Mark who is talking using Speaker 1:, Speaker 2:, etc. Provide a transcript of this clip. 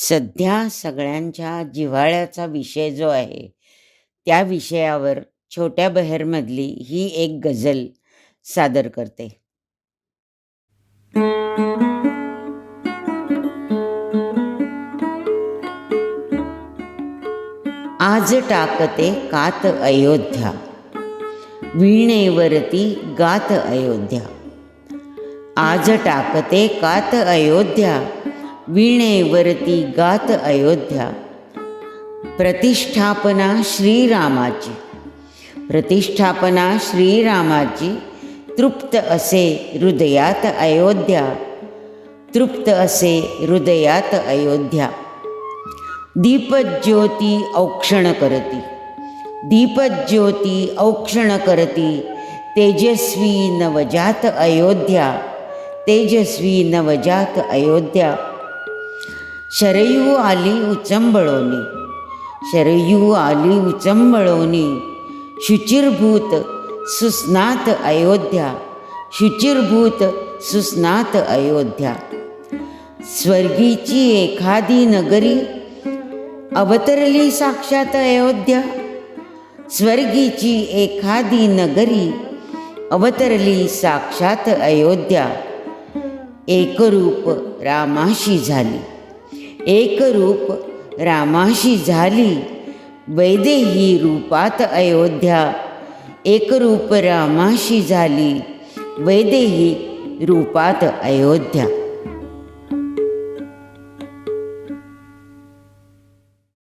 Speaker 1: सध्या सगळ्यांच्या जिव्हाळ्याचा विषय जो आहे त्या विषयावर छोट्या बहेरमधली ही एक गझल सादर करते. आज टाकते कात अयोध्या वीणेवरती गात अयोध्या. आज टाकते कात अयोध्या वीणेवरती गात अयोध्या. प्रतिष्ठापना श्रीरामाची. प्रतिष्ठापना श्रीरामाची. तृप्त असे हृदयात अयोध्या. तृप्त असे हृदयात अयोध्या. दीपज्योती औक्षण करती. दीपज्योती औक्षण करती. तेजस्वी नवजात अयोध्या. तेजस्वी नवजात अयोध्या. शरयू आली उचंबळोनी शरयू आली उचंबळोनी शुचिर्भूत सुस्नात अयोध्या. शुचिर्भूत सुस्नात अयोध्या. स्वर्गीची एखादी नगरी अवतरली साक्षात अयोध्या. स्वर्गीची एखादी नगरी अवतरली साक्षात अयोध्या. एकरूप रामाशी झाली. एकरूप रामाशी झाली. वैदेही रूपात अयोध्या. एकरूप रामाशी झाली. वैदेही रूपात अयोध्या.